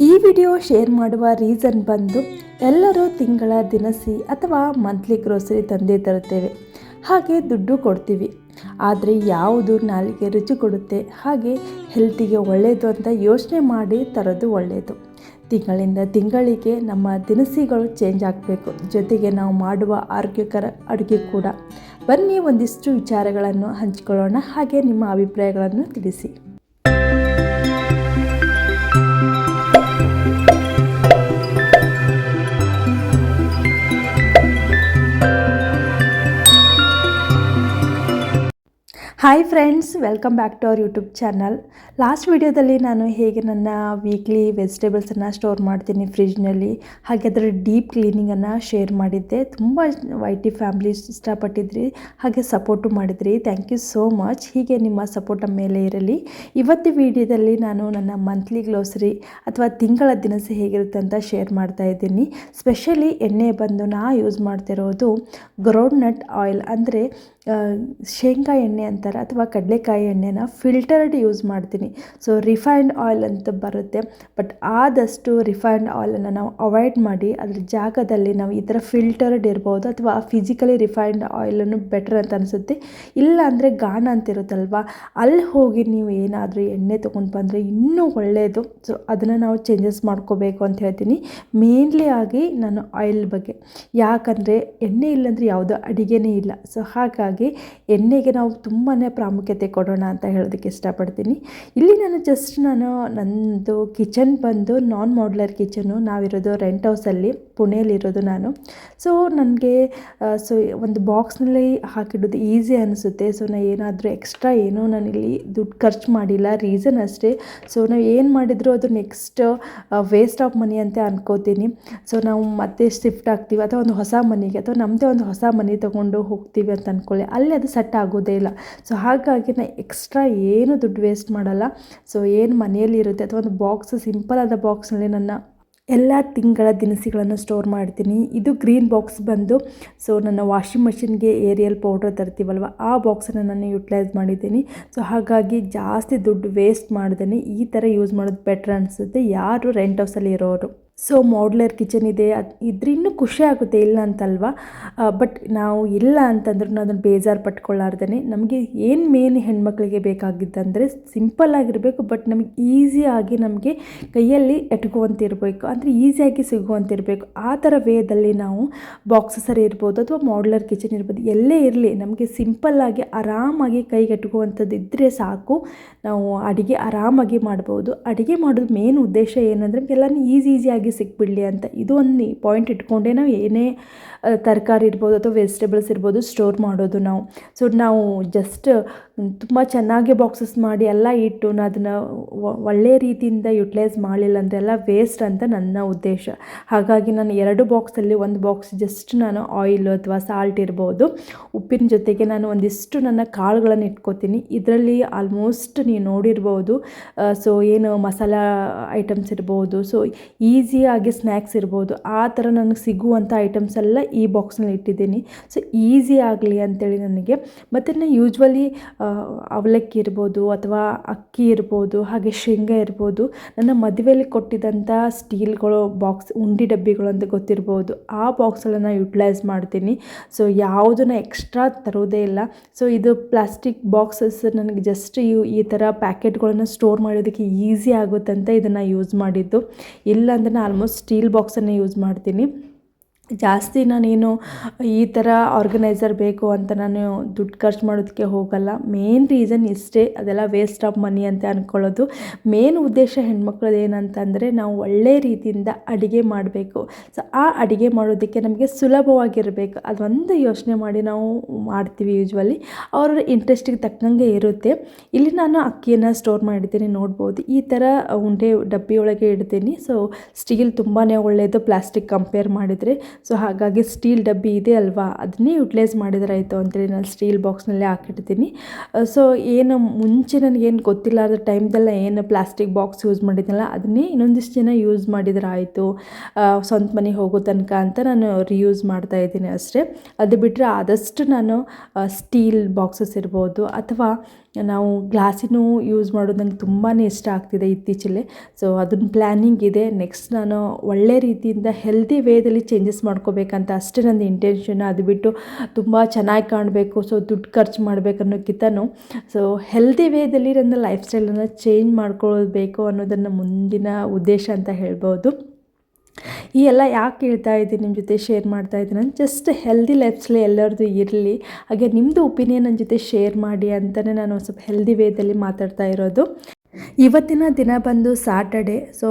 ಈ video share ಮಾಡುವ reason ಬಂದು ಎಲ್ಲರೂ ತಿಂಗಳ ದಿನಸಿ ಅಥವಾ ಮಂತ್ಲಿ ಗ್ರೋಸರಿ ತಂದೇ ತರುತ್ತೇವೆ. ಹಾಗೆ ದುಡ್ಡು ಕೊಡ್ತೀವಿ. ಆದರೆ ಯಾವುದು ನಾಲಿಗೆ ರುಚಿ ಕೊಡುತ್ತೆ, ಹಾಗೆ ಹೆಲ್ತಿಗೆ ಒಳ್ಳೆಯದು ಅಂತ ಯೋಚನೆ ಮಾಡಿ ತರೋದು ಒಳ್ಳೆಯದು ತಿಂಗಳಿಂದ ತಿಂಗಳಿಗೆ ನಮ್ಮ ದಿನಸಿಗಳು ಚೇಂಜ್ ಆಗಬೇಕು. ಜೊತೆಗೆ ನಾವು ಮಾಡುವ ಆರೋಗ್ಯಕರ ಅಡುಗೆ ಕೂಡ. ಬನ್ನಿ ಒಂದಿಷ್ಟು ವಿಚಾರಗಳನ್ನು ಹಂಚಿಕೊಳ್ಳೋಣ. ಹಾಗೆ ನಿಮ್ಮ ಅಭಿಪ್ರಾಯಗಳನ್ನು ತಿಳಿಸಿ. Hi friends welcome back to our YouTube channel last ವೀಡಿಯೋದಲ್ಲಿ ನಾನು ಹೇಗೆ ನನ್ನ ವೀಕ್ಲಿ ವೆಜಿಟೇಬಲ್ಸನ್ನು ಸ್ಟೋರ್ ಮಾಡ್ತೀನಿ ಫ್ರಿಜ್ನಲ್ಲಿ ಹಾಗೆ ಅದರ ಡೀಪ್ ಕ್ಲೀನಿಂಗನ್ನು ಶೇರ್ ಮಾಡಿದ್ದೆ. ತುಂಬ ವೈಟಿ ಫ್ಯಾಮ್ಲಿ ಇಷ್ಟಪಟ್ಟಿದ್ರಿ, ಹಾಗೆ ಸಪೋರ್ಟು ಮಾಡಿದ್ರಿ. ಥ್ಯಾಂಕ್ ಯು ಸೋ ಮಚ್ ಹೀಗೆ ನಿಮ್ಮ ಸಪೋರ್ಟ್ ಮೇಲೆ ಇರಲಿ. ಇವತ್ತು ವಿಡಿಯೋದಲ್ಲಿ ನಾನು ನನ್ನ ಮಂತ್ಲಿ ಗ್ಲೋಸರಿ ಅಥವಾ ತಿಂಗಳ ದಿನಸಿ ಹೇಗಿರುತ್ತೆ ಅಂತ ಶೇರ್ ಮಾಡ್ತಾ ಇದ್ದೀನಿ. ಸ್ಪೆಷಲಿ ಎಣ್ಣೆ ಬಂದು ನಾ ಯೂಸ್ ಮಾಡ್ತಿರೋದು ಗ್ರೌಂಡ್ ನಟ್ ಆಯಿಲ್ ಅಂದರೆ ಶೇಂಗಾ ಎಣ್ಣೆ ಅಂತಾರೆ ಅಥವಾ ಕಡಲೆಕಾಯಿ ಎಣ್ಣೆನ ಫಿಲ್ಟರ್ಡ್ ಯೂಸ್ ಮಾಡ್ತೀನಿ. ಸೊ ರಿಫೈನ್ಡ್ ಆಯಿಲ್ ಅಂತ ಬರುತ್ತೆ. ಬಟ್ ಆದಷ್ಟು ರಿಫೈನ್ಡ್ ಆಯಿಲನ್ನು ನಾವು ಅವಾಯ್ಡ್ ಮಾಡಿ, ಅದ್ರ ಜಾಗದಲ್ಲಿ ನಾವು ಈ ಥರ ಫಿಲ್ಟರ್ಡ್ ಇರ್ಬೋದು ಅಥವಾ ಫಿಸಿಕಲಿ ರಿಫೈನ್ಡ್ ಆಯಿಲನ್ನು ಬೆಟರ್ ಅಂತ ಅನಿಸುತ್ತೆ. ಇಲ್ಲ ಅಂದರೆ ಗಾಣ ಅಂತ ಇರುತ್ತಲ್ವಾ? ಅಲ್ಲಿ ಹೋಗಿ ನೀವು ಏನಾದರೂ ಎಣ್ಣೆ ತೊಗೊಂಡು ಬಂದರೆ ಇನ್ನೂ ಒಳ್ಳೆಯದು ಸೊ ಅದನ್ನು ನಾವು ಚೇಂಜಸ್ ಮಾಡ್ಕೋಬೇಕು ಅಂತ ಹೇಳ್ತೀನಿ. ಮೇನ್ಲಿ ಆಗಿ ನಾನು ಆಯಿಲ್ ಬಗ್ಗೆ. ಯಾಕಂದರೆ ಎಣ್ಣೆ ಇಲ್ಲಾಂದರೆ ಯಾವುದೋ ಅಡುಗೆನೇ ಇಲ್ಲ. ಸೊ ಹಾಗಾಗಿ ಎಣ್ಣೆಗೆ ನಾವು ತುಂಬಾ ಪ್ರಾಮುಖ್ಯತೆ ಕೊಡೋಣ ಅಂತ ಹೇಳೋದಕ್ಕೆ ಇಷ್ಟಪಡ್ತೀನಿ. ಇಲ್ಲಿ ನಾನು ಜಸ್ಟ್ ನಾನು ನನ್ನದು ಕಿಚನ್ ಬಂದು ನಾನ್ ಮಾಡ್ಯುಲರ್ ಕಿಚನು ನಾವಿರೋದು ರೆಂಟ್ ಹೌಸಲ್ಲಿ ಪುಣೆಯಲ್ಲಿರೋದು ನಾನು. ಸೊ ನನಗೆ ಸೊ ಒಂದು ಬಾಕ್ಸ್ನಲ್ಲಿ ಹಾಕಿಡೋದು ಈಸಿ ಅನಿಸುತ್ತೆ. ಸೊ ನಾನು ಏನಾದರೂ ಎಕ್ಸ್ಟ್ರಾ ಏನೋ ಇಲ್ಲಿ ದುಡ್ಡು ಖರ್ಚು ಮಾಡಿಲ್ಲ ರೀಸನ್ ಅಷ್ಟೇ. ಸೊ ನಾವು ಏನು ಮಾಡಿದರೂ ಅದು ನೆಕ್ಸ್ಟ್ ವೇಸ್ಟ್ ಆಫ್ ಮನಿ ಅಂತ ಅನ್ಕೋತೀನಿ. ಸೊ ನಾವು ಮತ್ತೆ ಶಿಫ್ಟ್ ಆಗ್ತೀವಿ. ಅಥವಾ ಒಂದು ಹೊಸ ಮನೆಗೆ, ಅಥವಾ ನಮ್ಮದೇ ಒಂದು ಹೊಸ ಮನೆ ತೊಗೊಂಡು ಹೋಗ್ತೀವಿ ಅಂತ ಅಂದ್ಕೊಳ್ಳಿ ಅಲ್ಲಿ ಅದು ಸೆಟ್ ಆಗೋದೇ ಇಲ್ಲ. ಸೊ ಹಾಗಾಗಿ ನಾನು ಎಕ್ಸ್ಟ್ರಾ ಏನು ದುಡ್ಡು ವೇಸ್ಟ್ ಮಾಡಲ್ಲ. ಸೊ ಏನು ಮನೆಯಲ್ಲಿ ಇರುತ್ತೆ ಅಥವಾ ಒಂದು ಬಾಕ್ಸ್ ಸಿಂಪಲ್ ಆದ ಬಾಕ್ಸ್ನಲ್ಲಿ ನನ್ನ ಎಲ್ಲ ತಿಂಗಳ ದಿನಸಿಗಳನ್ನು ಸ್ಟೋರ್ ಮಾಡ್ತೀನಿ. ಇದು ಗ್ರೀನ್ ಬಾಕ್ಸ್ ಬಂದು ಸೊ ನನ್ನ ವಾಷಿಂಗ್ ಮಷಿನ್ಗೆ ಏರಿಯಲ್ ಪೌಡ್ರ್ ತರ್ತೀವಲ್ವ? ಆ ಬಾಕ್ಸನ್ನು ನಾನು ಯುಟಿಲೈಸ್ ಮಾಡಿದ್ದೀನಿ. ಸೊ ಹಾಗಾಗಿ ಜಾಸ್ತಿ ದುಡ್ಡು ವೇಸ್ಟ್ ಮಾಡ್ದೇನೆ. ಈ ಥರ ಯೂಸ್ ಮಾಡೋದು ಬೆಟ್ರ್ ಅನಿಸುತ್ತೆ. ಯಾರು ರೆಂಟ್ ಹೌಸಲ್ಲಿ ಇರೋರು. ಸೊ ಮಾಡ್ಯುಲರ್ ಕಿಚನ್ ಇದೆ, ಅದು ಇದ್ರೆ ಇನ್ನೂ ಖುಷಿ ಆಗುತ್ತೆ ಇಲ್ಲ ಅಂತಲ್ವ? ಬಟ್ ನಾವು ಇಲ್ಲ ಅಂತಂದ್ರೂ ಅದನ್ನು ಬೇಜಾರು ಪಟ್ಕೊಳ್ಳಾರ್ದೇ ನಮಗೆ ಏನು ಮೇನ್ ಹೆಣ್ಮಕ್ಳಿಗೆ ಬೇಕಾಗಿದ್ದಂದರೆ ಸಿಂಪಲ್ ಆಗಿರಬೇಕು ಬಟ್ ನಮಗೆ ಈಸಿಯಾಗಿ ನಮಗೆ ಕೈಯಲ್ಲಿ ಎಟ್ಕುವಂತಿರಬೇಕು. ಅಂದರೆ ಈಸಿಯಾಗಿ ಸಿಗುವಂತಿರಬೇಕು. ಆ ಥರ ವೇದಲ್ಲಿ ನಾವು ಬಾಕ್ಸಸರ್ ಇರ್ಬೋದು ಅಥವಾ ಮಾಡ್ಯುಲರ್ ಕಿಚನ್ ಇರ್ಬೋದು, ಎಲ್ಲೇ ಇರಲಿ, ನಮಗೆ ಸಿಂಪಲ್ಲಾಗಿ ಆರಾಮಾಗಿ ಕೈಗೆ ಎಟ್ಕುವಂಥದ್ದು ಇದ್ದರೆ ಸಾಕು. ನಾವು ಅಡುಗೆ ಆರಾಮಾಗಿ ಮಾಡ್ಬೋದು. ಅಡುಗೆ ಮಾಡೋದು ಮೇನ್ ಉದ್ದೇಶ ಏನಂದರೆ ಎಲ್ಲನೂ ಈಸಿ ಈಸಿಯಾಗಿ ಸಿಕ್ಬಿಡಲಿ ಅಂತ ಇದು ಒಂದು ಪಾಯಿಂಟ್ ಇಟ್ಕೊಂಡೆ ನಾವು ಏನೇ ತರಕಾರಿ ಇರ್ಬೋದು ಅಥವಾ ವೆಜಿಟೇಬಲ್ಸ್ ಇರ್ಬೋದು ಸ್ಟೋರ್ ಮಾಡೋದು ನಾವು. ಸೊ ನಾವು ಜಸ್ಟ್ ತುಂಬ ಚೆನ್ನಾಗಿ ಬಾಕ್ಸಸ್ ಮಾಡಿ ಎಲ್ಲ ಇಟ್ಟು ನಾನು ಅದನ್ನು ಒಳ್ಳೆಯ ರೀತಿಯಿಂದ ಯುಟಿಲೈಸ್ ಮಾಡಲಿಲ್ಲ ಅಂದರೆ ಎಲ್ಲ ವೇಸ್ಟ್ ಅಂತ ನನ್ನ ಉದ್ದೇಶ. ಹಾಗಾಗಿ ನಾನು ಎರಡು ಬಾಕ್ಸಲ್ಲಿ ಒಂದು ಬಾಕ್ಸ್ ಜಸ್ಟ್ ನಾನು ಆಯಿಲ್ ಅಥವಾ ಸಾಲ್ಟ್ ಇರ್ಬೋದು. ಉಪ್ಪಿನ ಜೊತೆಗೆ ನಾನು ಒಂದಿಷ್ಟು ನನ್ನ ಕಾಳುಗಳನ್ನು ಇಟ್ಕೋತೀನಿ. ಇದರಲ್ಲಿ ಆಲ್ಮೋಸ್ಟ್ ನೀವು ನೋಡಿರ್ಬೋದು ಸೊ ಏನು ಮಸಾಲ ಐಟಮ್ಸ್ ಇರ್ಬೋದು. ಸೊ ಈಸಿಯಾಗಿ ಸ್ನ್ಯಾಕ್ಸ್ ಇರ್ಬೋದು, ಆ ಥರ ನನಗೆ ಸಿಗುವಂಥ ಐಟಮ್ಸ್ ಎಲ್ಲ ಈ ಬಾಕ್ಸ್ನಲ್ಲಿ ಇಟ್ಟಿದ್ದೀನಿ. ಸೊ, ಈಸಿ ಆಗಲಿ ಅಂತೇಳಿ ನನಗೆ. ಮತ್ತು ನಾನು ಯೂಶ್ವಲಿ ಅವಲಕ್ಕಿ ಇರ್ಬೋದು ಅಥವಾ ಅಕ್ಕಿ ಇರ್ಬೋದು, ಹಾಗೆ ಶೇಂಗಾ ಇರ್ಬೋದು, ನನ್ನ ಮದುವೆಯಲ್ಲಿ ಕೊಟ್ಟಿದ್ದಂಥ ಸ್ಟೀಲ್ಗಳು ಬಾಕ್ಸ್, ಉಂಡಿ ಡಬ್ಬಿಗಳು ಅಂತ ಗೊತ್ತಿರ್ಬೋದು, ಆ ಬಾಕ್ಸ್ಗಳನ್ನು ಯುಟಿಲೈಸ್ ಮಾಡ್ತೀನಿ. ಸೊ, ಯಾವುದನ್ನು ಎಕ್ಸ್ಟ್ರಾ ತರೋದೇ ಇಲ್ಲ. ಸೊ, ಇದು ಪ್ಲಾಸ್ಟಿಕ್ ಬಾಕ್ಸಸ್ ನನಗೆ ಜಸ್ಟ್ ಈ ಈ ಥರ ಪ್ಯಾಕೆಟ್ಗಳನ್ನು ಸ್ಟೋರ್ ಮಾಡೋದಕ್ಕೆ ಈಸಿ ಆಗುತ್ತೆ ಅಂತ ಇದನ್ನು ಯೂಸ್ ಮಾಡಿದ್ದು. ಇಲ್ಲ ಅಂದರೆ ನಾನು ಆಲ್ಮೋಸ್ಟ್ ಸ್ಟೀಲ್ ಬಾಕ್ಸನ್ನೇ ಯೂಸ್ ಮಾಡ್ತೀನಿ. ಜಾಸ್ತಿ ನಾನೇನು ಈ ಥರ ಆರ್ಗನೈಸರ್ ಬೇಕು ಅಂತ ನಾನು ದುಡ್ಡು ಖರ್ಚು ಮಾಡೋದಕ್ಕೆ ಹೋಗಲ್ಲ. ಮೇನ್ ರೀಸನ್ ಇಷ್ಟೇ, ಅದೆಲ್ಲ ವೇಸ್ಟ್ ಆಫ್ ಮನಿ ಅಂತ ಅಂದ್ಕೊಳ್ಳೋದು ಮೇನ್ ಉದ್ದೇಶ ಹೆಣ್ಮಕ್ಳದ್ದು ಏನಂತಂದರೆ ನಾವು ಒಳ್ಳೆ ರೀತಿಯಿಂದ ಅಡುಗೆ ಮಾಡಬೇಕು. ಸೊ ಆ ಅಡುಗೆ ಮಾಡೋದಕ್ಕೆ ನಮಗೆ ಸುಲಭವಾಗಿರಬೇಕು. ಅದೊಂದು ಯೋಚನೆ ಮಾಡಿ ನಾವು ಮಾಡ್ತೀವಿ ಯೂಶ್ವಲಿ ಅವ್ರ ಇಂಟ್ರೆಸ್ಟಿಗೆ ತಕ್ಕಂಗೆ ಇರುತ್ತೆ. ಇಲ್ಲಿ ನಾನು ಅಕ್ಕಿಯನ್ನು ಸ್ಟೋರ್ ಮಾಡಿದ್ದೀನಿ, ನೋಡ್ಬೋದು. ಈ ಥರ ಉಂಡೆ ಡಬ್ಬಿಯೊಳಗೆ ಇಡ್ತೀನಿ. ಸೊ ಸ್ಟೀಲ್ ತುಂಬಾ ಒಳ್ಳೆಯದು ಪ್ಲಾಸ್ಟಿಕ್ ಕಂಪೇರ್ ಮಾಡಿದರೆ. ಸೊ ಹಾಗಾಗಿ ಸ್ಟೀಲ್ ಡಬ್ಬಿ ಇದೆ ಅಲ್ವಾ? ಅದನ್ನೇ ಯುಟಿಲೈಸ್ ಮಾಡಿದ್ರಾಯಿತು ಅಂತೇಳಿ ನಾನು ಸ್ಟೀಲ್ ಬಾಕ್ಸ್ನಲ್ಲೇ ಹಾಕಿಡ್ತೀನಿ. ಸೊ ಏನು ಮುಂಚೆ ನನಗೇನು ಗೊತ್ತಿಲ್ಲಾರ್ದ ಟೈಮ್ದೆಲ್ಲ ಏನು ಪ್ಲಾಸ್ಟಿಕ್ ಬಾಕ್ಸ್ ಯೂಸ್ ಮಾಡಿದ್ನಲ್ಲ, ಅದನ್ನೇ ಇನ್ನೊಂದಿಷ್ಟು ಜನ ಯೂಸ್ ಮಾಡಿದ್ರಾಯಿತು. ಸ್ವಂತ ಮನೆಗೆ ಹೋಗೋ ತನಕ ಅಂತ ನಾನು ರಿಯೂಸ್ ಮಾಡ್ತಾ ಇದ್ದೀನಿ ಅಷ್ಟೇ. ಅದು ಬಿಟ್ಟರೆ ಆದಷ್ಟು ನಾನು ಸ್ಟೀಲ್ ಬಾಕ್ಸಸ್ ಇರ್ಬೋದು ಅಥವಾ ನಾವು ಗ್ಲಾಸಿನೂ ಯೂಸ್ ಮಾಡೋದು ನಂಗೆ ತುಂಬಾ ಇಷ್ಟ ಆಗ್ತಿದೆ ಇತ್ತೀಚೆಲೆ. ಸೊ ಅದನ್ನ ಪ್ಲ್ಯಾನಿಂಗ್ ಇದೆ. ನೆಕ್ಸ್ಟ್ ನಾನು ಒಳ್ಳೆ ರೀತಿಯಿಂದ ಹೆಲ್ದಿ ವೇದಲ್ಲಿ ಚೇಂಜಸ್ ಮಾಡ್ಕೋಬೇಕಂತ ಅಷ್ಟೇ ನನ್ನ ಇಂಟೆನ್ಷನ್ ಅದು ಬಿಟ್ಟು ತುಂಬ ಚೆನ್ನಾಗಿ ಕಾಣಬೇಕು. ಸೊ ದುಡ್ಡು ಖರ್ಚು ಮಾಡಬೇಕನ್ನೋಕ್ಕಿಂತನೂ ಸೊ ಹೆಲ್ದಿ ವೇದಲ್ಲಿ ನನ್ನ ಲೈಫ್ ಸ್ಟೈಲನ್ನು ಚೇಂಜ್ ಮಾಡ್ಕೊಳ್ಬೇಕು ಅನ್ನೋದನ್ನು ಮುಂದಿನ ಉದ್ದೇಶ ಅಂತ ಹೇಳ್ಬೋದು. ಈ ಎಲ್ಲ ಯಾಕೆ ಹೇಳ್ತಾ ಇದ್ದೀನಿ ನಿಮ್ಮ ಜೊತೆ ಶೇರ್ ಮಾಡ್ತಾ ಇದ್ದೀನಿ ನಾನು ಜಸ್ಟ್ ಹೆಲ್ದಿ ಲೈಫ್ಸ್ಲಿ ಸ್ಟೈಲ್ ಎಲ್ಲರದ್ದು ಇರಲಿ. ಹಾಗೆ ನಿಮ್ಮದು ಒಪಿನಿಯನ್ ನನ್ನ ಜೊತೆ ಶೇರ್ ಮಾಡಿ ಅಂತಲೇ ನಾನು ಸ್ವಲ್ಪ ಹೆಲ್ದಿ ವೇದಲ್ಲಿ ಮಾತಾಡ್ತಾ ಇರೋದು. ಇವತ್ತಿನ ದಿನ ಬಂದು ಸಾಟರ್ಡೆ ಸೊ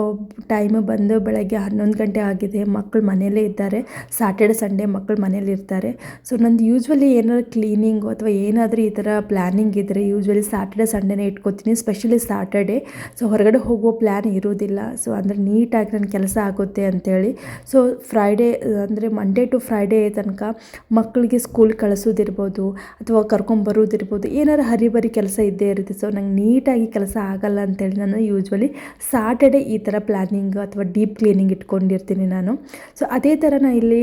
ಟೈಮು ಬಂದು ಬೆಳಗ್ಗೆ ಹನ್ನೊಂದು ಗಂಟೆ ಆಗಿದೆ. ಮಕ್ಕಳು ಮನೆಯಲ್ಲೇ ಇದ್ದಾರೆ. ಸಾಟರ್ಡೆ ಸಂಡೇ ಮಕ್ಕಳು ಮನೇಲಿ ಇರ್ತಾರೆ. ಸೊ ನಂದು ಯೂಶ್ವಲಿ ಏನಾದ್ರು ಕ್ಲೀನಿಂಗು ಅಥವಾ ಏನಾದರೂ ಈ ಥರ ಪ್ಲ್ಯಾನಿಂಗ್ ಇದ್ದರೆ ಯೂಶ್ವಲಿ ಸಾಟರ್ಡೆ ಸಂಡೇನೇ ಇಟ್ಕೋತೀನಿ. ಸ್ಪೆಷಲಿ ಸಾಟರ್ಡೆ ಸೊ ಹೊರಗಡೆ ಹೋಗುವ ಪ್ಲ್ಯಾನ್ ಇರೋದಿಲ್ಲ ಸೊ ಅಂದರೆ ನೀಟಾಗಿ ನನ್ನ ಕೆಲಸ ಆಗುತ್ತೆ ಅಂತೇಳಿ. ಸೊ ಫ್ರೈಡೇ ಅಂದರೆ ಮಂಡೇ ಟು ಫ್ರೈಡೇ ತನಕ ಮಕ್ಕಳಿಗೆ ಸ್ಕೂಲ್ ಕಳಿಸೋದಿರ್ಬೋದು ಅಥವಾ ಕರ್ಕೊಂಬರೋದಿರ್ಬೋದು ಏನಾರು ಹರಿಬರಿ ಕೆಲಸ ಇದ್ದೇ ಇರುತ್ತೆ. ಸೊ ನಂಗೆ ನೀಟಾಗಿ ಕೆಲಸ ಆಗಲ್ಲ ಅಂತೇಳಿ ನಾನು ಯೂಶ್ವಲಿ ಸಾಟರ್ಡೆ ಈ ಥರ ಪ್ಲ್ಯಾನಿಂಗ್ ಅಥವಾ ಡೀಪ್ ಕ್ಲೀನಿಂಗ್ ಇಟ್ಕೊಂಡಿರ್ತೀನಿ ನಾನು. ಸೊ ಅದೇ ಥರ ನಾನು ಇಲ್ಲಿ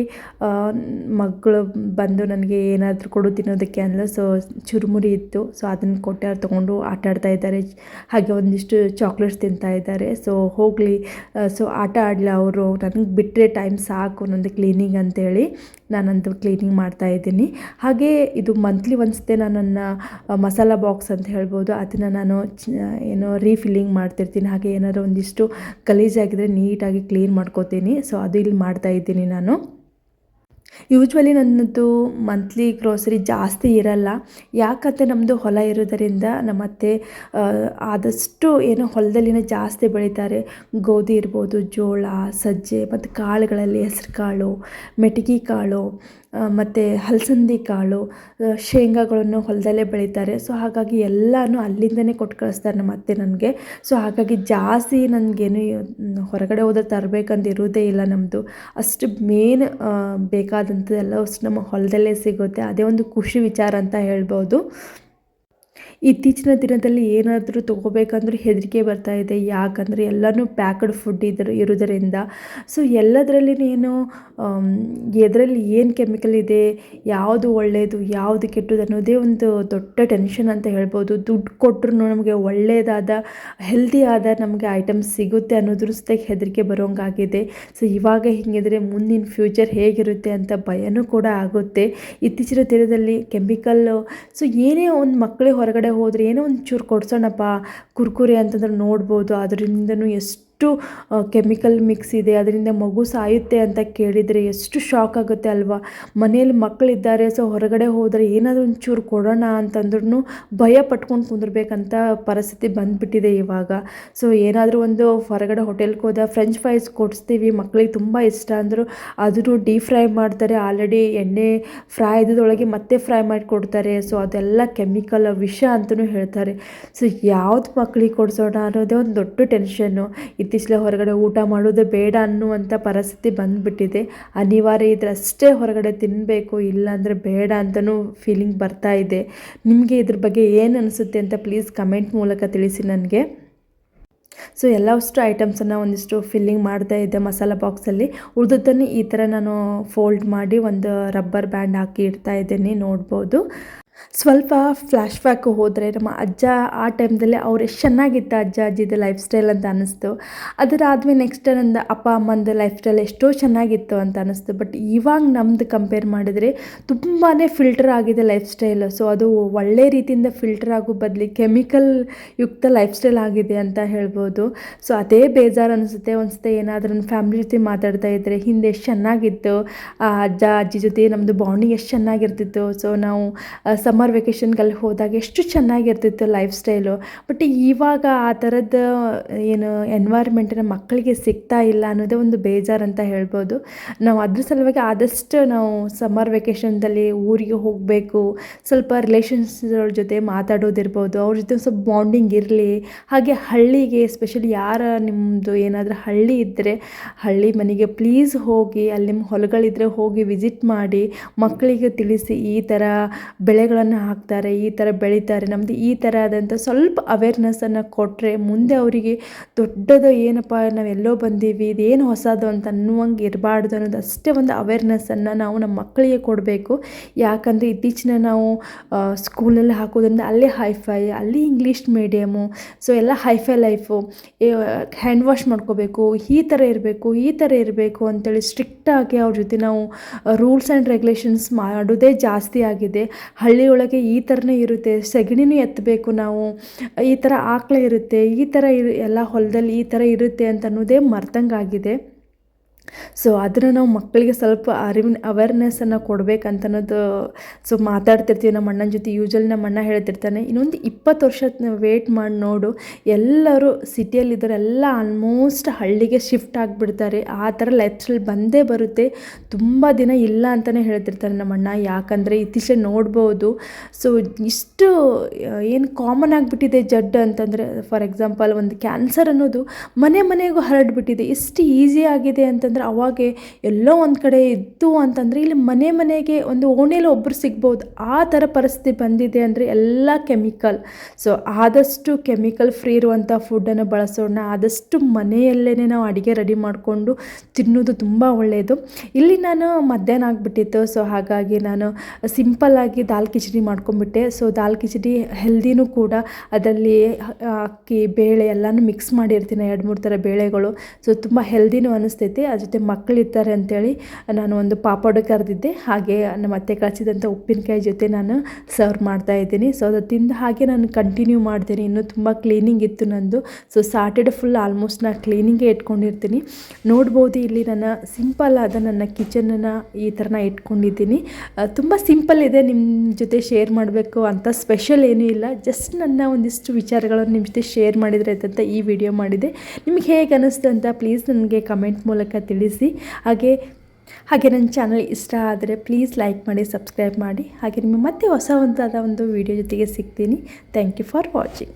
ಮಗಳು ಬಂದು ನನಗೆ ಏನಾದರೂ ಕೊಡು ತಿನ್ನೋದಕ್ಕೆ ಅಂದ್ಲು. ಸೊ ಚುರುಮುರಿ ಇತ್ತು. ಸೊ ಅದನ್ನು ಕೊಟ್ಟೆ, ಅವ್ರು ತೊಗೊಂಡು ಆಟ ಆಡ್ತಾ ಇದ್ದಾರೆ. ಹಾಗೆ ಒಂದಿಷ್ಟು ಚಾಕ್ಲೇಟ್ಸ್ ತಿಂತಾ ಇದ್ದಾರೆ. ಸೊ ಹೋಗಲಿ. ಸೊ ಆಟ ಆಡಲಿ ಅವರು. ನನಗೆ ಬಿಟ್ಟರೆ ಟೈಮ್ ಸಾಕು ನಂದು ಕ್ಲೀನಿಂಗ್ ಅಂತೇಳಿ. ನಾನಂತೂ ಕ್ಲೀನಿಂಗ್ ಮಾಡ್ತಾ ಇದ್ದೀನಿ. ಹಾಗೆ ಇದು ಮಂತ್ಲಿ ಒನ್ಸ್ದೆ ನಾನು ನನ್ನ ಮಸಾಲ ಬಾಕ್ಸ್ ಅಂತ ಹೇಳ್ಬೋದು. ಅದನ್ನು ನಾನು ಏನು ರೀಫಿಲ್ಲಿಂಗ್ ಮಾಡ್ತಿರ್ತೀನಿ. ಹಾಗೆ ಏನಾದರೂ ಒಂದಿಷ್ಟು ಗಲೀಜಾಗಿದ್ದರೆ ನೀಟಾಗಿ ಕ್ಲೀನ್ ಮಾಡ್ಕೋತೀನಿ. ಸೊ ಅದು ಇಲ್ಲಿ ಮಾಡ್ತಾ ಇದ್ದೀನಿ ನಾನು. ಯೂಶ್ವಲಿ ನನ್ನದು ಮಂತ್ಲಿ ಗ್ರೋಸರಿ ಜಾಸ್ತಿ ಇರಲ್ಲ. ಯಾಕಂದರೆ ನಮ್ಮದು ಹೊಲ ಇರೋದರಿಂದ ನಮ್ಮತ್ತೆ ಆದಷ್ಟು ಏನು ಹೊಲದಲ್ಲಿನೇ ಜಾಸ್ತಿ ಬೆಳೀತಾರೆ. ಗೋಧಿ ಇರ್ಬೋದು, ಜೋಳ, ಸಜ್ಜೆ, ಮತ್ತು ಕಾಳುಗಳಲ್ಲಿ ಹೆಸ್ರು ಕಾಳು ಮೆಟಗಿ ಕಾಳು ಮತ್ತು ಹಲಸಂದಿ ಕಾಳು ಶೇಂಗಾಗಳನ್ನು ಹೊಲದಲ್ಲೇ ಬೆಳೀತಾರೆ. ಸೊ, ಹಾಗಾಗಿ ಎಲ್ಲನೂ ಅಲ್ಲಿಂದನೇ ಕೊಟ್ಟು ಕಳಿಸ್ತಾರೆ ನಮ್ಮ ಅತ್ತೆ ನನಗೆ. ಸೊ, ಹಾಗಾಗಿ ಜಾಸ್ತಿ ನನಗೇನು ಹೊರಗಡೆ ಹೋದ್ರೆ ತರಬೇಕಂತ ಇರೋದೇ ಇಲ್ಲ ನಮ್ಮದು ಅಷ್ಟು ಮೇನ್ ಬೇಕಾದಂಥದ್ದೆಲ್ಲ ಅಷ್ಟು ನಮ್ಮ ಹೊಲದಲ್ಲೇ ಸಿಗುತ್ತೆ. ಅದೇ ಒಂದು ಖುಷಿ ವಿಚಾರ ಅಂತ ಹೇಳ್ಬೋದು. ಇತ್ತೀಚಿನ ದಿನದಲ್ಲಿ ಏನಾದರೂ ತೊಗೋಬೇಕಂದ್ರೂ ಹೆದರಿಕೆ ಬರ್ತಾ ಇದೆ. ಯಾಕಂದರೆ ಎಲ್ಲನೂ ಪ್ಯಾಕ್ಡ್ ಫುಡ್ ಇದ್ರ ಇರೋದರಿಂದ ಸೊ ಎಲ್ಲದರಲ್ಲಿ ಏನು ಎದರಲ್ಲಿ ಏನು ಕೆಮಿಕಲ್ ಇದೆ, ಯಾವುದು ಒಳ್ಳೆಯದು ಯಾವುದು ಕೆಟ್ಟದ್ದು ಅನ್ನೋದೇ ಒಂದು ದೊಡ್ಡ ಟೆನ್ಷನ್ ಅಂತ ಹೇಳ್ಬೋದು. ದುಡ್ಡು ಕೊಟ್ಟರು ನಮಗೆ ಒಳ್ಳೆಯದಾದ ಹೆಲ್ದಿ ಆದ ನಮಗೆ ಐಟಮ್ಸ್ ಸಿಗುತ್ತೆ ಅನ್ನೋದ್ರ ಜೊತೆಗೆ ಹೆದರಿಕೆ ಬರೋಂಗಾಗಿದೆ. ಸೊ, ಇವಾಗ ಹಿಂಗಿದ್ರೆ ಮುಂದಿನ ಫ್ಯೂಚರ್ ಹೇಗಿರುತ್ತೆ ಅಂತ ಭಯನೂ ಕೂಡ ಆಗುತ್ತೆ. ಇತ್ತೀಚಿನ ದಿನದಲ್ಲಿ ಕೆಮಿಕಲ್ಲು, ಸೊ, ಏನೇ ಒಂದು ಮಕ್ಕಳಿಗೆ ಹೊರಗಡೆ ಹೋದರೆ ಏನೋ ಒಂಚೂರು ಚೂರು ಕೊಡ್ಸೋಣಪ್ಪ ಕುರ್ಕುರೆ ಅಂತಂದ್ರೆ ನೋಡ್ಬೋದು. ಅದರಿಂದನೂ ಎಷ್ಟು ಕೆಮಿಕಲ್ ಮಿಕ್ಸ್ ಇದೆ, ಅದರಿಂದ ಮಗು ಸಾಯುತ್ತೆ ಅಂತ ಕೇಳಿದರೆ ಎಷ್ಟು ಶಾಕ್ ಆಗುತ್ತೆ ಅಲ್ವಾ? ಮನೇಲಿ ಮಕ್ಕಳಿದ್ದಾರೆ, ಸೊ ಹೊರಗಡೆ ಹೋದರೆ ಏನಾದರೂ ಒಂಚೂರು ಕೊಡೋಣ ಅಂತಂದ್ರೂ ಭಯ ಪಟ್ಕೊಂಡು ಕುಂದಿರ್ಬೇಕಂತ ಪರಿಸ್ಥಿತಿ ಬಂದುಬಿಟ್ಟಿದೆ ಇವಾಗ. ಸೊ ಏನಾದರೂ ಒಂದು ಹೊರಗಡೆ ಹೋಟೆಲ್ಗೆ ಹೋದ ಫ್ರೆಂಚ್ ಫ್ರೈಸ್ ಕೊಡಿಸ್ತೀವಿ ಮಕ್ಕಳಿಗೆ ತುಂಬ ಇಷ್ಟ ಅಂದರು ಅದನ್ನು ಡೀಪ್ ಫ್ರೈ ಮಾಡ್ತಾರೆ, ಆಲ್ರೆಡಿ ಎಣ್ಣೆ ಫ್ರೈ ಇದ್ದದೊಳಗೆ ಮತ್ತೆ ಫ್ರೈ ಮಾಡಿ ಕೊಡ್ತಾರೆ. ಸೊ ಅದೆಲ್ಲ ಕೆಮಿಕಲ್ ವಿಷ ಅಂತಲೂ ಹೇಳ್ತಾರೆ. ಸೊ ಯಾವ್ದು ಮಕ್ಕಳಿಗೆ ಕೊಡಿಸೋಣ ಅನ್ನೋದೇ ಒಂದು ದೊಡ್ಡ ಟೆನ್ಷನ್ನು. ಇತ್ತೀಚೆಗೆ ಹೊರಗಡೆ ಊಟ ಮಾಡೋದೇ ಬೇಡ ಅನ್ನುವಂಥ ಪರಿಸ್ಥಿತಿ ಬಂದುಬಿಟ್ಟಿದೆ. ಅನಿವಾರ್ಯ ಇದ್ರೆ ಅಷ್ಟೇ ಹೊರಗಡೆ ತಿನ್ನಬೇಕು ಇಲ್ಲಾಂದರೆ ಬೇಡ ಅಂತಲೂ ಫೀಲಿಂಗ್ ಬರ್ತಾ ಇದೆ. ನಿಮಗೆ ಇದ್ರ ಬಗ್ಗೆ ಏನು ಅನಿಸುತ್ತೆ ಅಂತ ಪ್ಲೀಸ್ ಕಮೆಂಟ್ ಮೂಲಕ ತಿಳಿಸಿ ನನಗೆ. ಸೊ ಎಲ್ಲವಷ್ಟು ಐಟಮ್ಸನ್ನು ಒಂದಿಷ್ಟು ಫಿಲ್ಲಿಂಗ್ ಮಾಡ್ತಾ ಇದ್ದೆ ಮಸಾಲ ಬಾಕ್ಸಲ್ಲಿ ಉಳಿದದ್ದನ್ನು ಈ ಥರ ನಾನು ಫೋಲ್ಡ್ ಮಾಡಿ ಒಂದು ರಬ್ಬರ್ ಬ್ಯಾಂಡ್ ಹಾಕಿ ಇಡ್ತಾ ಇದ್ದೀನಿ, ನೋಡ್ಬೋದು. ಸ್ವಲ್ಪ ಫ್ಲ್ಯಾಶ್ ಬ್ಯಾಕ್ ಹೋದರೆ ನಮ್ಮ ಅಜ್ಜ ಆ ಟೈಮ್ದಲ್ಲಿ ಅವ್ರು ಎಷ್ಟು ಚೆನ್ನಾಗಿತ್ತು ಅಜ್ಜ ಅಜ್ಜಿದು ಲೈಫ್ ಸ್ಟೈಲ್ ಅಂತ ಅನ್ನಿಸ್ತು. ಅದರಾದ್ಮೇಲೆ ನೆಕ್ಸ್ಟ್ ನನ್ನ ಅಪ್ಪ, ಅಮ್ಮಂದು ಲೈಫ್ ಸ್ಟೈಲ್ ಎಷ್ಟೋ ಚೆನ್ನಾಗಿತ್ತು ಅಂತ ಅನ್ನಿಸ್ತು. ಬಟ್ ಇವಾಗ ನಮ್ಮದು ಕಂಪೇರ್ ಮಾಡಿದರೆ ತುಂಬಾ ಫಿಲ್ಟರ್ ಆಗಿದೆ ಲೈಫ್ ಸ್ಟೈಲ್ ಸೊ ಅದು ಒಳ್ಳೆ ರೀತಿಯಿಂದ ಫಿಲ್ಟರ್ ಆಗೋ ಬದಲಿ ಕೆಮಿಕಲ್ ಯುಕ್ತ ಲೈಫ್ ಸ್ಟೈಲ್ ಆಗಿದೆ ಅಂತ ಹೇಳ್ಬೋದು. ಸೊ ಅದೇ ಬೇಜಾರು ಅನಿಸುತ್ತೆ ಒಂದ್ಸತಿ ಏನಾದರೂ ನನ್ನ ಫ್ಯಾಮಿಲಿ ಜೊತೆ ಮಾತಾಡ್ತಾ ಇದ್ದರೆ ಹಿಂದೆ ಎಷ್ಟು ಚೆನ್ನಾಗಿತ್ತು ಅಜ್ಜ ಅಜ್ಜಿ ಜೊತೆ ನಮ್ಮದು ಬಾಂಡಿಂಗ್ ಎಷ್ಟು ಚೆನ್ನಾಗಿರ್ತಿತ್ತು. ಸೊ ನಾವು ಸಮ್ಮರ್ ವೆಕೇಷನ್ಗಲ್ಲಿ ಹೋದಾಗ ಎಷ್ಟು ಚೆನ್ನಾಗಿರ್ತಿತ್ತು ಲೈಫ್ ಸ್ಟೈಲು ಬಟ್ ಇವಾಗ ಆ ಥರದ ಏನು ಎನ್ವೈರ್ಮೆಂಟನ್ನು ಮಕ್ಕಳಿಗೆ ಸಿಗ್ತಾ ಇಲ್ಲ ಅನ್ನೋದೇ ಒಂದು ಬೇಜಾರು ಅಂತ ಹೇಳ್ಬೋದು. ನಾವು ಅದ್ರ ಸಲುವಾಗಿ ಆದಷ್ಟು ನಾವು ಸಮ್ಮರ್ ವೆಕೇಷನ್ದಲ್ಲಿ ಊರಿಗೆ ಹೋಗಬೇಕು, ಸ್ವಲ್ಪ ರಿಲೇಷನ್ಸ್ ಜೊತೆ ಮಾತಾಡೋದಿರ್ಬೋದು, ಅವ್ರ ಜೊತೆ ಸ್ವಲ್ಪ ಬಾಂಡಿಂಗ್ ಇರಲಿ. ಹಾಗೆ ಹಳ್ಳಿಗೆ ಎಸ್ಪೆಷಲಿ ಯಾರ ನಿಮ್ಮದು ಏನಾದರೂ ಹಳ್ಳಿ ಇದ್ದರೆ ಹಳ್ಳಿ ಮನೆಗೆ ಪ್ಲೀಸ್ ಹೋಗಿ, ಅಲ್ಲಿ ನಿಮ್ಮ ಹೊಲಗಳಿದ್ರೆ ಹೋಗಿ ವಿಸಿಟ್ ಮಾಡಿ, ಮಕ್ಕಳಿಗೆ ತಿಳಿಸಿ ಈ ಥರ ಬೆಳೆಗಳು ಬೆಳೆಗಳನ್ನು ಹಾಕ್ತಾರೆ, ಈ ಥರ ಬೆಳೀತಾರೆ. ನಮ್ಮದು ಈ ಥರ ಆದಂಥ ಸ್ವಲ್ಪ ಅವೇರ್ನೆಸ್ಸನ್ನು ಕೊಟ್ಟರೆ ಮುಂದೆ ಅವರಿಗೆ ದೊಡ್ಡದು ಏನಪ್ಪ ನಾವೆಲ್ಲೋ ಬಂದೀವಿ, ಇದೇನು ಹೊಸದು ಅಂತ ಅನ್ನುವಂಗೆ ಇರಬಾರ್ದು ಅನ್ನೋದು ಅಷ್ಟೇ ಒಂದು ಅವೇರ್ನೆಸ್ಸನ್ನು ನಾವು ನಮ್ಮ ಮಕ್ಕಳಿಗೆ ಕೊಡಬೇಕು. ಯಾಕಂದರೆ ಇತ್ತೀಚಿನ ನಾವು ಸ್ಕೂಲಲ್ಲಿ ಹಾಕೋದ್ರಿಂದ ಅಲ್ಲೇ ಹೈಫೈ ಅಲ್ಲಿ ಇಂಗ್ಲೀಷ್ ಮೀಡಿಯಮು ಸೊ ಎಲ್ಲ ಹೈಫೈ ಲೈಫು ಹ್ಯಾಂಡ್ ವಾಶ್ ಮಾಡ್ಕೋಬೇಕು, ಈ ಥರ ಇರಬೇಕು, ಈ ಥರ ಇರಬೇಕು ಅಂತೇಳಿ ಸ್ಟ್ರಿಕ್ಟಾಗಿ ಅವ್ರ ಜೊತೆ ನಾವು ರೂಲ್ಸ್ ಆ್ಯಂಡ್ ರೆಗ್ಯುಲೇಷನ್ಸ್ ಮಾಡೋದೇ ಜಾಸ್ತಿ ಆಗಿದೆ. ಹಳ್ಳಿಯೊಳಗೆ ಈ ಥರನೇ ಇರುತ್ತೆ, ಸಗಣಿನೂ ಎತ್ತಬೇಕು ನಾವು, ಈ ಥರ ಆಕಳ ಇರುತ್ತೆ, ಈ ಥರ ಇರು, ಎಲ್ಲ ಹೊಲದಲ್ಲಿ ಈ ಥರ ಇರುತ್ತೆ ಅಂತ ಅನ್ನೋದೇ ಮರ್ತಂಗಾಗಿದೆ ಸೊ ಅದನ್ನು ನಾವು ಮಕ್ಕಳಿಗೆ ಸ್ವಲ್ಪ ಅರಿವಿನ ಅವೇರ್ನೆಸ್ಸನ್ನು ಕೊಡಬೇಕಂತ ಅನ್ನೋದು ಸೊ ಮಾತಾಡ್ತಿರ್ತೀವಿ, ನಮ್ಮ ಅಣ್ಣನ ಜೊತೆ ಯೂಶಲಿ ನಮ್ಮ ಅಣ್ಣ ಹೇಳ್ತಿರ್ತಾನೆ. ಇನ್ನೊಂದು ಇಪ್ಪತ್ತು ವರ್ಷ ವೇಟ್ ಮಾಡಿ ನೋಡು, ಎಲ್ಲರೂ ಸಿಟಿಯಲ್ಲಿದ್ದಾರೆ ಎಲ್ಲ ಆಲ್ಮೋಸ್ಟ್ ಹಳ್ಳಿಗೆ ಶಿಫ್ಟ್ ಆಗಿಬಿಡ್ತಾರೆ. ಆ ಥರ ಲೈಫ್ ಬಂದೇ ಬರುತ್ತೆ. ತುಂಬ ದಿನ ಇಲ್ಲ ಅಂತಲೇ ಹೇಳ್ತಿರ್ತಾರೆ ನಮ್ಮ ಅಣ್ಣ. ಯಾಕಂದರೆ ಇತ್ತೀಚೆ ನೋಡ್ಬೋದು. ಸೊ ಇಷ್ಟು, ಏನು ಕಾಮನ್ ಆಗಿಬಿಟ್ಟಿದೆ ಜಡ್ ಅಂತಂದರೆ ಫಾರ್ ಎಕ್ಸಾಂಪಲ್ ಒಂದು ಕ್ಯಾನ್ಸರ್ ಅನ್ನೋದು ಮನೆ ಮನೆಗೂ ಹರಡ್ಬಿಟ್ಟಿದೆ. ಎಷ್ಟು ಈಸಿ ಆಗಿದೆ ಅಂತಂದರೆ ಅವಾಗೆ ಎಲ್ಲೋ ಒಂದು ಕಡೆ ಇತ್ತು ಅಂತಂದರೆ ಇಲ್ಲಿ ಮನೆ ಮನೆಗೆ ಒಂದು ಓಣೆಯಲ್ಲಿ ಒಬ್ಬರು ಸಿಗ್ಬೋದು. ಆ ಥರ ಪರಿಸ್ಥಿತಿ ಬಂದಿದೆ ಅಂದರೆ ಎಲ್ಲ ಕೆಮಿಕಲ್. ಸೊ ಆದಷ್ಟು ಕೆಮಿಕಲ್ ಫ್ರೀ ಇರುವಂಥ ಫುಡ್ಡನ್ನು ಬಳಸೋಣ. ಆದಷ್ಟು ಮನೆಯಲ್ಲೇ ನಾವು ಅಡುಗೆ ರೆಡಿ ಮಾಡಿಕೊಂಡು ತಿನ್ನೋದು ತುಂಬ ಒಳ್ಳೆಯದು ಇಲ್ಲಿ ನಾನು ಮಧ್ಯಾಹ್ನ ಆಗಿಬಿಟ್ಟಿತ್ತು. ಸೊ ಹಾಗಾಗಿ ನಾನು ಸಿಂಪಲ್ಲಾಗಿ ದಾಲ್ ಕಿಚಡಿ ಮಾಡ್ಕೊಂಬಿಟ್ಟೆ ಸೊ ದಾಲ್ ಕಿಚಡಿ ಹೆಲ್ದಿನೂ ಕೂಡ ಅದರಲ್ಲಿ ಅಕ್ಕಿ, ಬೇಳೆ ಎಲ್ಲನೂ ಮಿಕ್ಸ್ ಮಾಡಿರ್ತೀನಿ. ಎರಡು ಮೂರು ಥರ ಬೇಳೆಗಳು. ಸೊ ತುಂಬ ಹೆಲ್ದಿನೂ ಅನ್ನಿಸ್ತೈತಿ ಅದ್ರ ಜೊತೆ ಮಕ್ಕಳಿರ್ತಾರೆ ಅಂತೇಳಿ ನಾನು ಒಂದು ಪಾಪಡ್ ಕರೆದಿದ್ದೆ. ಹಾಗೆ ನಮ್ಮ ಅತ್ತೆ ಕಳಿಸಿದಂಥ ಉಪ್ಪಿನಕಾಯಿ ಜೊತೆ ನಾನು ಸರ್ವ್ ಮಾಡ್ತಾ ಇದ್ದೀನಿ. ಸೊ ಅದು ತಿಂದು ಹಾಗೆ ನಾನು ಕಂಟಿನ್ಯೂ ಮಾಡ್ತೀನಿ. ಇನ್ನೂ ತುಂಬ ಕ್ಲೀನಿಂಗ್ ಇತ್ತು ನಂದು. ಸೊ ಸಾಟರ್ಡೆ ಫುಲ್ ಆಲ್ಮೋಸ್ಟ್ ನಾನು ಕ್ಲೀನಿಂಗೇ ಇಟ್ಕೊಂಡಿರ್ತೀನಿ. ನೋಡ್ಬೋದು ಇಲ್ಲಿ ನನ್ನ ಸಿಂಪಲ್ ಆದ ನನ್ನ ಕಿಚನನ್ನು ಈ ಥರ ನಾ ಇಟ್ಕೊಂಡಿದ್ದೀನಿ ತುಂಬ ಸಿಂಪಲ್ ಇದೆ. ನಿಮ್ಮ ಜೊತೆ ಶೇರ್ ಮಾಡಬೇಕು ಅಂತ ಸ್ಪೆಷಲ್ ಏನೂ ಇಲ್ಲ. ಜಸ್ಟ್ ನನ್ನ ಒಂದಿಷ್ಟು ವಿಚಾರಗಳನ್ನು ನಿಮ್ಮ ಜೊತೆ ಶೇರ್ ಮಾಡಿದರೆ ಅಂತ ಈ ವಿಡಿಯೋ ಮಾಡಿದೆ. ನಿಮಗೆ ಹೇಗೆ ಅನ್ನಿಸ್ತು ಅಂತ ಪ್ಲೀಸ್ ನನಗೆ ಕಮೆಂಟ್ ಮೂಲಕ ತಿಳಿಸಿ. ಹಾಗೆ ಹಾಗೆ ನನ್ನ ಚಾನಲ್ ಇಷ್ಟ ಆದರೆ ಪ್ಲೀಸ್ ಲೈಕ್ ಮಾಡಿ ಸಬ್ಸ್ಕ್ರೈಬ್ ಮಾಡಿ. ಹಾಗೆ ನಿಮಗೆ ಮತ್ತೆ ಹೊಸ ಒಂದಾದ ಒಂದು ವಿಡಿಯೋ ಜೊತೆಗೆ ಸಿಗ್ತೀನಿ. Thank you for watching